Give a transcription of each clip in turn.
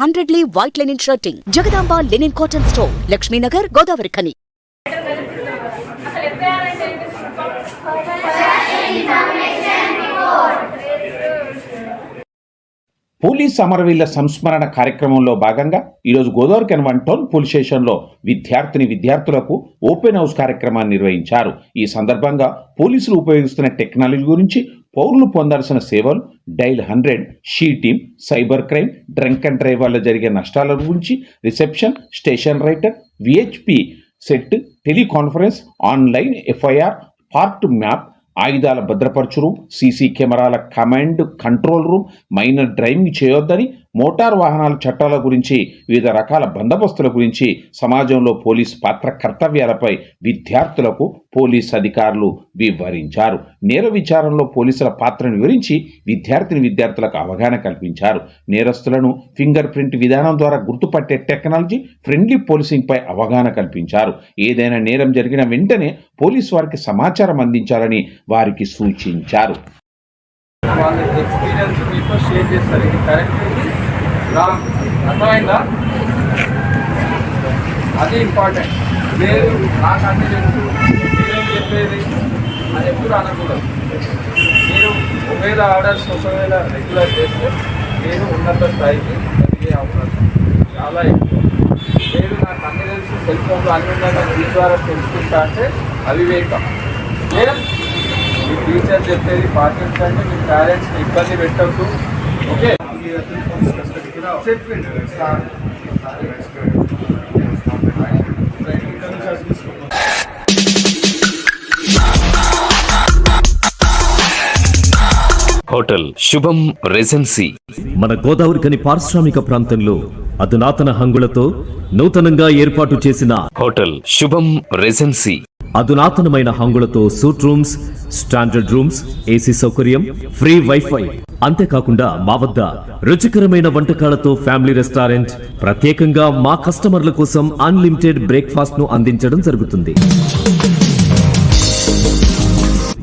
hundred lea white linen shirting Jagadamba linen cotton store Lakshminagar Godavari Khani police అమరవీళ్ళ సంస్మరణ కార్యక్రమంలో భాగంగా ఈరోజు Godavari కన్వన్ town police స్టేషన్లో విద్యార్థిని విద్యార్థులకు ఓపెన్ హౌస్ కార్యక్రమాన్ని నిర్వహించారు. ఈ సందర్భంగా పోలీసులు ఉపయోగిస్తున్న టెక్నాలజీ గురించి పౌరులు పొందాల్సిన సేవలు dial hundred she team cyber crime drunk and drive వల్ల జరిగే నష్టాల గురించి reception station writer VHF set teleconference online FIR part map ఆయుధాల భద్రపరచు రూమ్ సీసీ కెమెరాల command control room minor driving చేయొద్దని మోటార్ వాహనాల చట్టాల గురించి వివిధ రకాల బందోబస్తుల గురించి సమాజంలో పోలీస్ పాత్ర కర్తవ్యాలపై విద్యార్థులకు పోలీస్ అధికారులు వివరించారు. నేర విచారణలో పోలీసుల పాత్రను వివరించి విద్యార్థిని విద్యార్థులకు అవగాహన కల్పించారు. నేరస్తులను ఫింగర్ ప్రింట్ విధానం ద్వారా గుర్తుపట్టే టెక్నాలజీ ఫ్రెండ్లీ పోలీసింగ్పై అవగాహన కల్పించారు. ఏదైనా నేరం జరిగిన వెంటనే పోలీసు వారికి సమాచారం అందించాలని వారికి సూచించారు. వాళ్ళ ఎక్స్పీరియన్స్ మీతో షేర్ చేస్తారు. ఇది కరెక్ట్ ఇది అర్థమైందా? అది ఇంపార్టెంట్ లేదు నాకు అన్ని తెలుసు మీరేం చెప్పేది? అది ఎప్పుడు అనకూడదు మీరు ఒకవేళ ఆర్డర్స్ ఒకవేళ రెగ్యులర్ చేస్తే మీరు ఉన్నత స్థాయికి ఎదిగే అవకాశం చాలా ఎక్కువ. లేదు నాకు అన్ని తెలుసు సెల్ ఫోన్లో అన్ని ఉన్నాయి మీ ద్వారా తెలుసుకుంటా అంటే అవివేకం. లేదు మీ టీచర్ చెప్పేది పాటించండి మీ పేరెంట్స్ని ఇబ్బంది పెట్టద్దు. ఓకే? చెప్పిండు. సార్ హోటల్ శుభం రెజెన్సీ మన గోదావరికని పారిశ్రామిక ప్రాంతంలో అధునాతన హంగులతో నూతనంగా ఏర్పాటు చేసిన హోటల్ శుభం రెజెన్సీ అధునాతనమైన హంగులతో suite rooms standard rooms AC సౌకర్యం ఫ్రీ వైఫై అంతేకాకుండా మా వద్ద రుచికరమైన వంటకాలతో ఫ్యామిలీ రెస్టారెంట్ ప్రత్యేకంగా మా కస్టమర్ల కోసం అన్లిమిటెడ్ బ్రేక్ఫాస్ట్ను అందించడం జరుగుతుంది.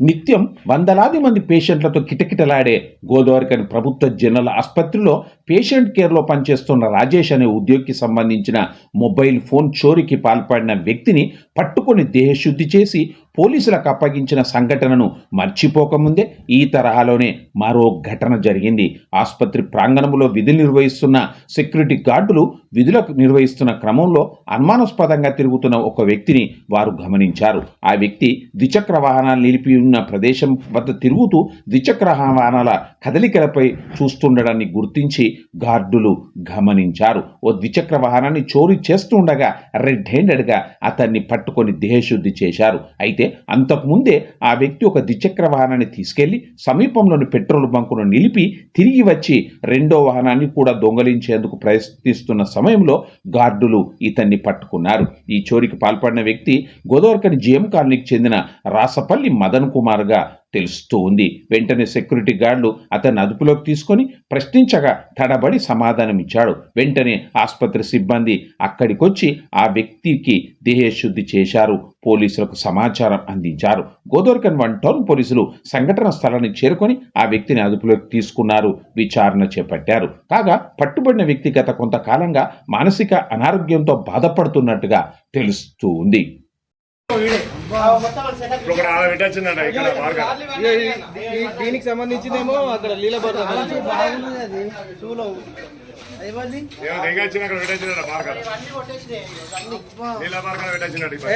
నిత్యం వందలాది మంది పేషెంట్లతో కిటకిటలాడే గోదావరికని ప్రభుత్వ జనరల్ ఆసుపత్రిలో పేషెంట్ కేర్లో పనిచేస్తున్న రాజేష్ అనే ఉద్యోగికి సంబంధించిన మొబైల్ ఫోన్ చోరీకి పాల్పడిన వ్యక్తిని పట్టుకొని దేహశుద్ధి చేసి పోలీసులకు అప్పగించిన సంఘటనను మర్చిపోకముందే ఈ తరహాలోనే మరో ఘటన జరిగింది. ఆసుపత్రి ప్రాంగణంలో విధులు నిర్వహిస్తున్న సెక్యూరిటీ గార్డులు విధులకు నిర్వహిస్తున్న క్రమంలో అనుమానాస్పదంగా తిరుగుతున్న ఒక వ్యక్తిని వారు గమనించారు. ఆ వ్యక్తి ద్విచక్ర వాహనాలు నిలిపి ఉన్న ప్రదేశం వద్ద తిరుగుతూ ద్విచక్ర వాహనాల కదలికలపై చూస్తుండడాన్ని గుర్తించి గార్డులు గమనించారు. ఓ ద్విచక్ర వాహనాన్ని చోరీ చేస్తూ ఉండగా రెడ్ హ్యాండెడ్గా అతన్ని పట్టుకొని దేహశుద్ధి చేశారు. అయితే అంతకుముందే ఆ వ్యక్తి ఒక ద్విచక్ర వాహనాన్ని తీసుకెళ్ళి సమీపంలోని పెట్రోల్ బంకును నిలిపి తిరిగి వచ్చి రెండో వాహనాన్ని కూడా దొంగలించేందుకు ప్రయత్నిస్తున్న సమయంలో గార్డులు ఇతన్ని పట్టుకున్నారు. ఈ చోరీకి పాల్పడిన వ్యక్తి గోదావరికని జిఎం కాలనీకి చెందిన రాసపల్లి మదన్ కుమార్గా తెలుస్తూ ఉంది వెంటనే సెక్యూరిటీ గార్డులు అతన్ని అదుపులోకి తీసుకొని ప్రశ్నించగా తడబడి సమాధానం ఇచ్చాడు వెంటనే ఆసుపత్రి సిబ్బంది అక్కడికొచ్చి ఆ వ్యక్తికి దేహశుద్ధి చేశారు. పోలీసులకు సమాచారం అందించారు. గోదోర్కన్ వన్ టౌన్ పోలీసులు సంఘటన స్థలానికి చేరుకొని ఆ వ్యక్తిని అదుపులోకి తీసుకున్నారు. విచారణ చేపట్టారు. కాగా పట్టుబడిన వ్యక్తి గత కొంతకాలంగా మానసిక అనారోగ్యంతో బాధపడుతున్నట్టుగా తెలుస్తూ ఉంది దీనికి సంబంధించిందేమో అక్కడ లీల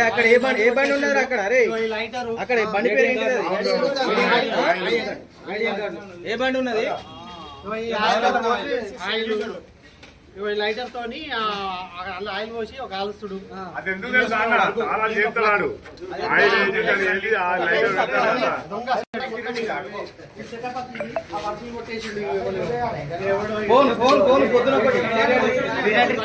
అక్కడ ఏ బండి ఏ బండి ఉన్నారు అక్కడ అరే అక్కడ బండి పేరు ఏంటి ఏ బండి ఉన్నది లైటర్ తోని ఆయిల్ పోసి ఒక ఆలుస్తుడు. ఫోన్ ఫోన్ ఫోన్ పొద్దున ఒకటి ఇలా రెండు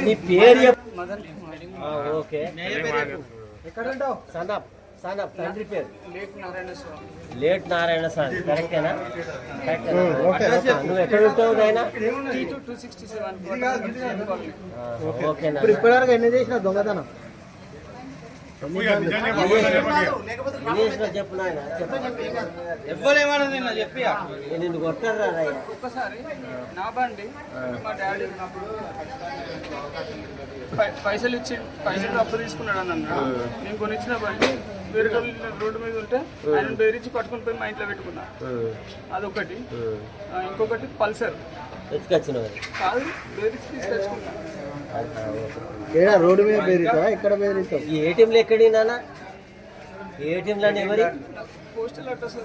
నీ పేరు ఓకే ఎక్కడ ఉంటావు సనప్ సనప్ తండ్రి పేరు లేట్ నారాయణ స్వామి కరెక్టేనా నువ్వు ఎక్కడ ఉంటావు నాయనా ఓకేనా ఇప్పటివరకు ఎన్ని చేసిన దొంగతనం చెప్పు నిన్న కొట్టారా ఒక్కసారి నా బండి మా డాడీ ఉన్నప్పుడు పై- పైసలు ఇచ్చి పైసలు అప్పు తీసుకున్నాడు అని అన్నాడు నేను కొనిచ్చిన బండి వేరే వాళ్ళు రోడ్డు మీద ఉంటే ఆయన బెదిరించి పట్టుకొని పోయి మా ఇంట్లో పెట్టుకున్నా. అదొకటి. ఇంకొకటి పల్సర్. ఏడా రోడ్డు మీద బెదిరిస్తావా ఇక్కడ బెదిరిస్తావు ఈ ఏటీఎంలు ఎక్కడి నాన్న ఏటీఎంలు అని ఎవరి పోస్టల్ అడ్రస్.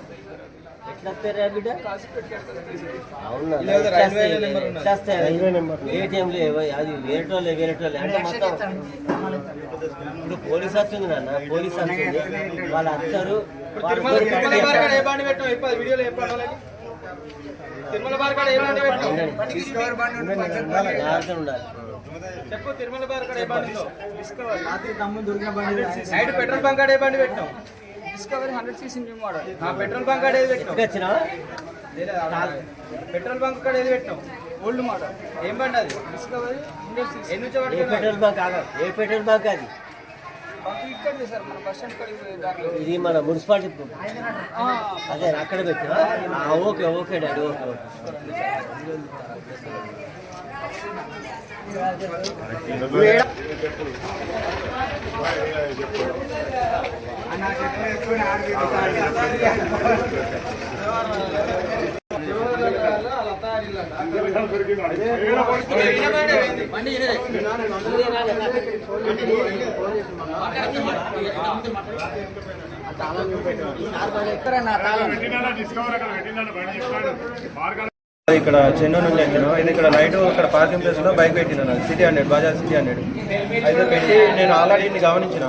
ఎట్లా వస్తారా బిడ్డ. అవునా లేదు, రైల్వే నెంబర్ ఉన్నది. రైల్వే నెంబర్ ఏటీఎంలు అది వేరేటోళ్ళే వేరేటోళ్ళే. అంటే మొత్తం ఇప్పుడు పోలీస్ వస్తుంది నాన్న పోలీస్ వస్తుంది. వాళ్ళు వచ్చారు వాళ్ళు తిరుమల బార్ కాడ చెప్తారు. బండి చెప్పండి వాళ్ళకి తిరుమల బార్ కాడ ఏ బండి ఉండాలి చెప్పు తిరుమల బార్ కాడ ఏ బండి నైట్ పెట్రోల్ బంక్ కాడ ఏ బండి పెట్టావు? Discovery hundred CC new model. ఆ పెట్రోల్ బంక్ కాడ ఏది ఎత్తుకొచ్చినావా పెట్రోల్ బంక్ కాడ ఏది పెట్టావు? Old model. ఏం బండి అది? Discovery hundred CC. ఎన్ని పెట్రోల్ బంక్ ఏ పెట్రోల్ బంక్ అది? ఇది మన మున్సిపాలిటీ అదే అక్కడ పెట్టినా okay okay daddy okay okay పెట్టినాడా discover అక్కడ పెట్టినాడు బండి చెప్తాడు బార్ కాడ ఇక్కడ చెన్నూరు నుంచి వచ్చిన. అయితే ఇక్కడ నైట్ ఇక్కడ పార్కింగ్ ప్లేస్లో బైక్ పెట్టిన CT hundred Bajaj CT hundred. అయితే పెట్టి నేను ఆల్రెడీ గమనించిన.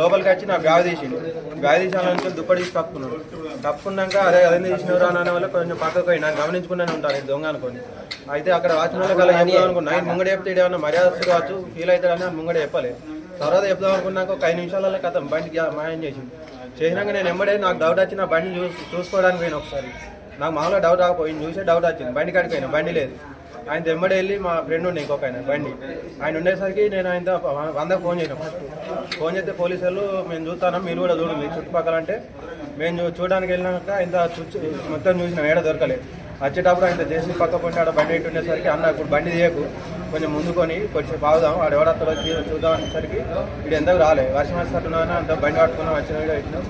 లోపలికి వచ్చి నాకు బ్యాగ్ తీసిండు. బ్యాగ్ తీసిన దుప్పటి తీసి కప్పుకున్నాడు. కప్పుకున్నాక అదే అదే తీసినవరా అన్న వల్ల కొంచెం పక్కకు పోయి. నాకు గమనించుకునే ఉంటాను దొంగ అనుకోని. అయితే అక్కడ వాచ్మెన్ వాళ్ళు చెప్దాం అనుకున్నా ఆయన ముంగడ చెప్తే ఏమన్నా మర్యాద కావచ్చు ఫీల్ అవుతాడని అని ముంగడ చెప్పలేదు తర్వాత చెప్దాం అనుకున్నాక ఒక ఐదు నిమిషాలలో కథ బండికి మాయం చేసిండు. చేసినాక నేను ఎమ్మడే నాకు డౌట్ వచ్చి నా బండి చూసి చూసుకోవడానికి పోయిన ఒకసారి. నాకు మామూలుగా డౌట్ రాకపోయింది. చూసే డౌట్ వచ్చింది. బండి కాడికి పోయినా. బండి లేదు. ఆయన ఎమ్మడి వెళ్ళి మా ఫ్రెండ్ ఉండే ఇంకొక ఆయన బండి. ఆయన ఉండేసరికి నేను ఆయన వందకు ఫోన్ చేసాం ఫస్ట్ ఫోన్ చేస్తే పోలీసు వాళ్ళు మేము చూస్తాను మీరు కూడా చూడండి చుట్టుపక్కల అంటే. మేము చూడడానికి వెళ్ళినాక ఇంత మొత్తం చూసినాం ఏడ దొరకలేదు. వచ్చేటప్పుడు ఆయన చేసి పక్క పొంటి ఆడ బండి ఇటు ఉండేసరికి అన్న ఇప్పుడు బండి తీయకు. కొంచెం ముందుకొని కొంచెం బాగుదాం ఆడ ఎవడత్తాడో చూద్దాం అనేసరికి ఇది ఎందుకు రాలే. వర్షం వేస్తున్నా అంత బండి పట్టుకున్నాం వచ్చిన వీడియో ఇచ్చినాం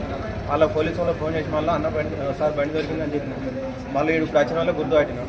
అలా పోలీసు వాళ్ళకి ఫోన్ చేసి మళ్ళీ అన్న బండి సార్ బండి దొరికిందని చెప్పినాం. మళ్ళీ ఇప్పుడు వచ్చిన వాళ్ళు గుర్తు పట్టినాం